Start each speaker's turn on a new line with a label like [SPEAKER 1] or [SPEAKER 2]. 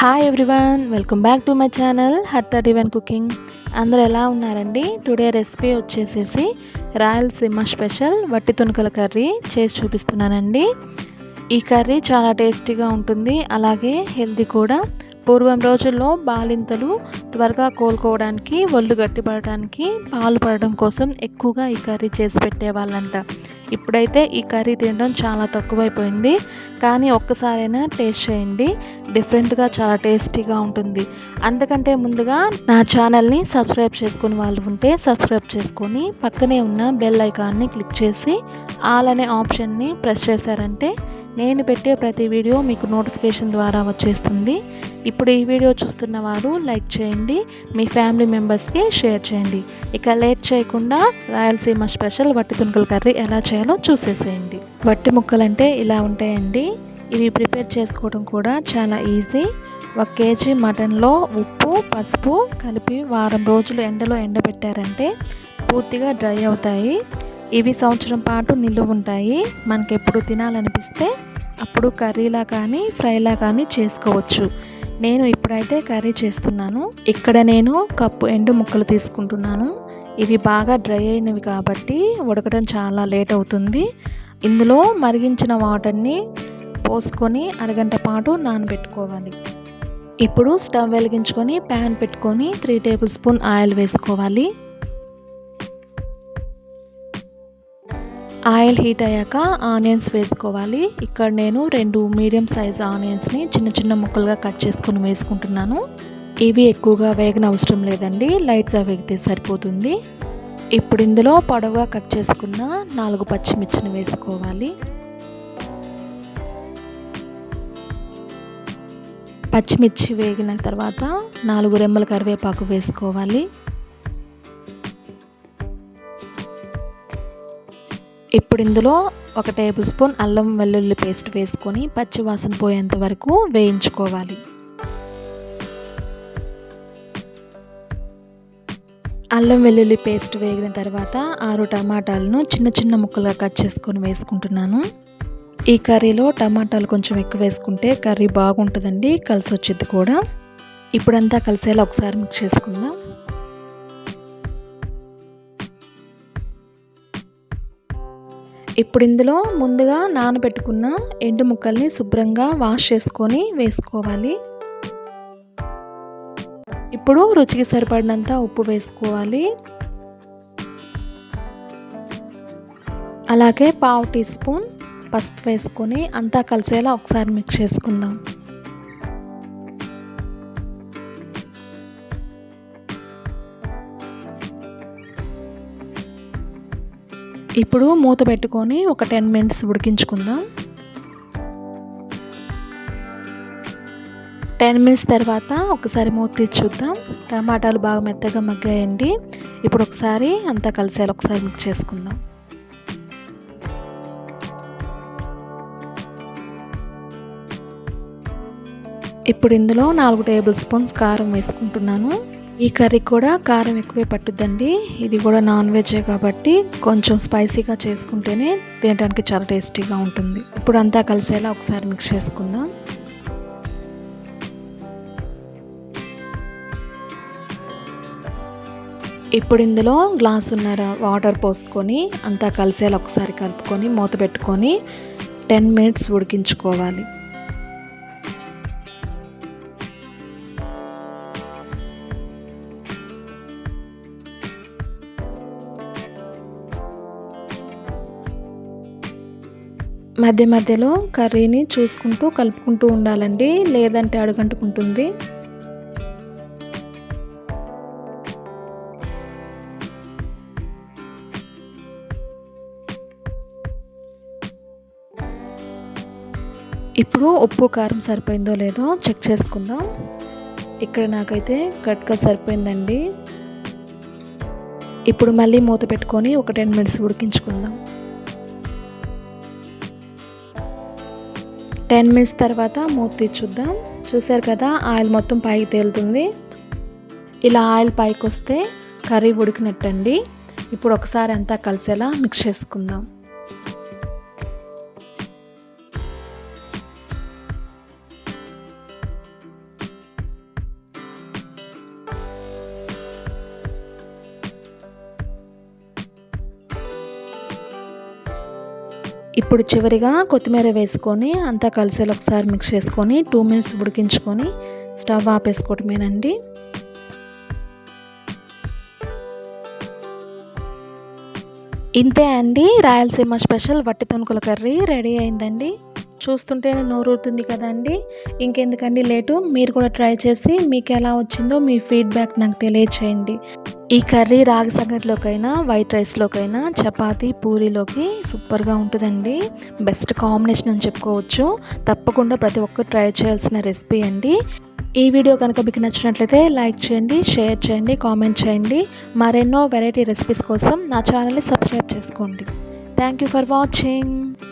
[SPEAKER 1] Hi everyone welcome back to my channel Hartha divine cooking అందరూ ఎలా ఉన్నారండి? Today recipe వచ్చేసేసి రాయలసీమ స్పెషల్ వట్టి తునకల కర్రీ చేసి చూపిస్తున్నానండి. ఈ కర్రీ చాలా టేస్టీగా ఉంటుంది అలాగే హెల్తీ కూడా. పూర్వం రోజుల్లో బాలింతలు త్వరగా కోలుకోవడానికి ఒళ్ళు గట్టిపడడానికి పాలు పడడం కోసం ఎక్కువగా ఈ కర్రీ చేసి పెట్టేవాళ్ళంట. ఇప్పుడైతే ఈ కర్రీ తినడం చాలా తక్కువైపోయింది. కానీ ఒక్కసారైనా టేస్ట్ చేయండి. డిఫరెంట్గా చాలా టేస్టీగా ఉంటుంది. అందుకంటే ముందుగా నా ఛానల్ని సబ్స్క్రైబ్ చేసుకుని వాళ్ళు ఉంటే సబ్స్క్రైబ్ చేసుకొని పక్కనే ఉన్న బెల్ ఐకాన్ని క్లిక్ చేసి ఆల్ అనే ఆప్షన్ని ప్రెస్ చేశారంటే నేను పెట్టే ప్రతి వీడియో మీకు నోటిఫికేషన్ ద్వారా వచ్చేస్తుంది. ఇప్పుడు ఈ వీడియో చూస్తున్న వారు లైక్ చేయండి మీ ఫ్యామిలీ మెంబర్స్కి షేర్ చేయండి. ఇక లేట్ చేయకుండా రాయలసీమ స్పెషల్ వట్టి తునకల కర్రీ ఎలా చేయాలో చూసేసేయండి. వట్టి ముక్కలు అంటే ఇలా ఉంటాయండి. ఇవి ప్రిపేర్ చేసుకోవడం కూడా చాలా ఈజీ. ఒక కేజీ మటన్లో ఉప్పు పసుపు కలిపి వారం రోజులు ఎండలో ఎండబెట్టారంటే పూర్తిగా డ్రై అవుతాయి. ఇవి సంవత్సరం పాటు నిల్వ ఉంటాయి. మనకి ఎప్పుడు తినాలనిపిస్తే అప్పుడు కర్రీలా కానీ ఫ్రైలా కానీ చేసుకోవచ్చు. నేను ఇప్పుడైతే కర్రీ చేస్తున్నాను. ఇక్కడ నేను కప్పు ఎండు ముక్కలు తీసుకుంటున్నాను. ఇవి బాగా డ్రై అయినవి కాబట్టి ఉడకడం చాలా లేట్ అవుతుంది. ఇందులో మరిగించిన వాటర్ని పోసుకొని అరగంట పాటు నానబెట్టుకోవాలి. ఇప్పుడు స్టవ్ వెలిగించుకొని ప్యాన్ పెట్టుకొని త్రీ టేబుల్ స్పూన్ ఆయిల్ వేసుకోవాలి. ఆయిల్ హీట్ అయ్యాక ఆనియన్స్ వేసుకోవాలి. ఇక్కడ నేను రెండు మీడియం సైజ్ ఆనియన్స్ని చిన్న చిన్న ముక్కలుగా కట్ చేసుకుని వేసుకుంటున్నాను. ఇవి ఎక్కువగా వేగన అవసరం లేదండి లైట్గా వేగితే సరిపోతుంది. ఇప్పుడు ఇందులో పొడవుగా కట్ చేసుకున్న నాలుగు పచ్చిమిర్చిని వేసుకోవాలి. పచ్చిమిర్చి వేగిన తర్వాత నాలుగు రెమ్మల కరివేపాకు వేసుకోవాలి. ఇప్పుడు ఇందులో ఒక టేబుల్ స్పూన్ అల్లం వెల్లుల్లి పేస్ట్ వేసుకొని పచ్చి వాసన పోయేంత వరకు వేయించుకోవాలి. అల్లం వెల్లుల్లి పేస్ట్ వేగిన తర్వాత ఆరు టమాటాలను చిన్న చిన్న ముక్కలుగా కట్ చేసుకొని వేసుకుంటున్నాను. ఈ కర్రీలో టమాటాలు కొంచెం ఎక్కువ వేసుకుంటే కర్రీ బాగుంటుందండి కలిసి వచ్చింది కూడా. ఇప్పుడంతా కలిసేలా ఒకసారి మిక్స్ చేసుకుందాం. ఇప్పుడు ఇందులో ముందుగా నానబెట్టుకున్న ఎండు ముక్కల్ని శుభ్రంగా వాష్ చేసుకొని వేసుకోవాలి. ఇప్పుడు రుచికి సరిపడినంత ఉప్పు వేసుకోవాలి. అలాగే పావు టీ స్పూన్ పసుపు వేసుకొని అంతా కలిసేలా ఒకసారి మిక్స్ చేసుకుందాం. ఇప్పుడు మూత పెట్టుకొని ఒక టెన్ మినిట్స్ ఉడికించుకుందాం. టెన్ మినిట్స్ తర్వాత ఒకసారి మూత తీసి చూద్దాం. టమాటాలు బాగా మెత్తగా మగ్గాయండి. ఇప్పుడు ఒకసారి అంతా కలిసేలా ఒకసారి మిక్స్ చేసుకుందాం. ఇప్పుడు ఇందులో నాలుగు టేబుల్ స్పూన్స్ కారం వేసుకుంటున్నాను. ఈ కర్రీ కూడా కారం ఎక్కువే పట్టుద్దండి. ఇది కూడా నాన్ వెజే కాబట్టి కొంచెం స్పైసీగా చేసుకుంటేనే తినడానికి చాలా టేస్టీగా ఉంటుంది. ఇప్పుడు అంతా కలిసేలా ఒకసారి మిక్స్ చేసుకుందాం. ఇప్పుడు ఇందులో గ్లాసున్నర వాటర్ పోసుకొని అంతా కలిసేలా ఒకసారి కలుపుకొని మూత పెట్టుకొని టెన్ మినిట్స్ ఉడికించుకోవాలి. మధ్య మధ్యలో కర్రీని చూసుకుంటూ కలుపుకుంటూ ఉండాలండి. లేదంటే అడుగంటుకుంటుంది. ఇప్పుడు ఉప్పు కారం సరిపోయిందో లేదో చెక్ చేసుకుందాం. ఇక్కడ నాకైతే కట్క సరిపోయిందండి. ఇప్పుడు మళ్ళీ మూత పెట్టుకొని ఒక టెన్ మినిట్స్ ఉడికించుకుందాం. టెన్ మినిట్స్ తర్వాత మూత తీసి చూద్దాం. చూసారు కదా ఆయిల్ మొత్తం పైకి తేలుతుంది. ఇలా ఆయిల్ పైకి వస్తే కర్రీ ఉడికినట్టండి. ఇప్పుడు ఒకసారి అంతా కలిసేలా మిక్స్ చేసుకుందాం. ఇప్పుడు చివరిగా కొత్తిమీర వేసుకొని అంతా కలిసేలా ఒకసారి మిక్స్ చేసుకొని టూ మినిట్స్ ఉడికించుకొని స్టవ్ ఆపేసుకోవటమేనండి. ఇంతే అండి. రాయలసీమ స్పెషల్ వట్టి తొనుకుల కర్రీ రెడీ అయిందండి. చూస్తుంటేనే నోరూరుతుంది కదండి. ఇంకెందుకండి లేటు? మీరు కూడా ట్రై చేసి మీకు ఎలా వచ్చిందో మీ ఫీడ్బ్యాక్ నాకు తెలియచేయండి. ఈ కర్రీ రాగి సంగటిలోకైనా వైట్ రైస్లోకైనా చపాతి పూరీలోకి సూపర్గా ఉంటుందండి. బెస్ట్ కాంబినేషన్ అని చెప్పుకోవచ్చు. తప్పకుండా ప్రతి ఒక్కరు ట్రై చేయాల్సిన రెసిపీ అండి. ఈ వీడియో కనుక మీకు నచ్చినట్లయితే లైక్ చేయండి షేర్ చేయండి కామెంట్ చేయండి. మరెన్నో వెరైటీ రెసిపీస్ కోసం నా ఛానల్ని సబ్స్క్రైబ్ చేసుకోండి. Thank you for watching.